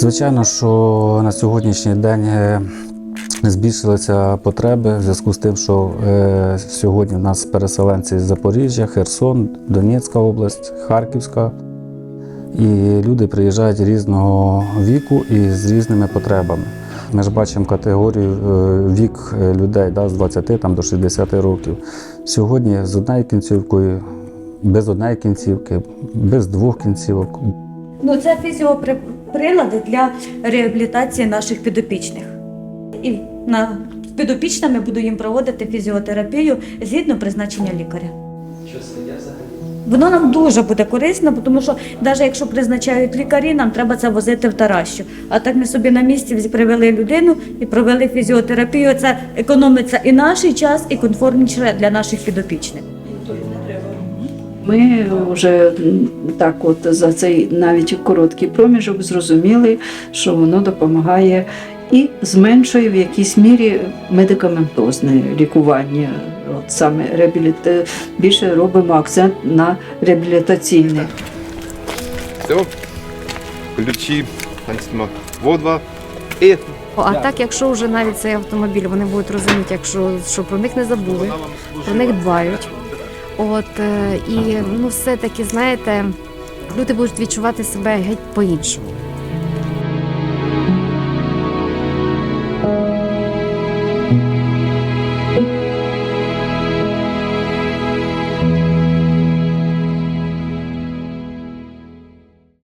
Звичайно, що на сьогоднішній день е, збільшилися потреби в зв'язку з тим, що е, сьогодні в нас переселенці з Запоріжжя, Херсон, Донецька область, Харківська. І люди приїжджають різного віку і з різними потребами. Ми ж бачимо категорію е, вік людей да, з 20 там, до 60 років. Сьогодні з однією кінцівкою, без однієї кінцівки, без двох кінцівок, Ну, це фізіоприлади для реабілітації наших підопічних. І на підопічними буду їм проводити фізіотерапію згідно призначення лікаря. Що це взагалі? Воно нам дуже буде корисно, тому що навіть якщо призначають лікарі, нам треба це возити в Таращу. А так ми собі на місці привели людину і провели фізіотерапію. Це економиться і наш час, і комфортніше для наших підопічних. Ми вже так, от за цей навіть короткий проміжок зрозуміли, що воно допомагає і зменшує в якійсь мірі медикаментозне лікування. От саме реабіліта... більше робимо акцент на реабілітаційне. Все. Ключі, водва. І А так, якщо вже навіть цей автомобіль, вони будуть розуміти, якщо що про них не забули, про них дбають. От е, і ну все таки, знаєте, люди будуть відчувати себе геть по-іншому.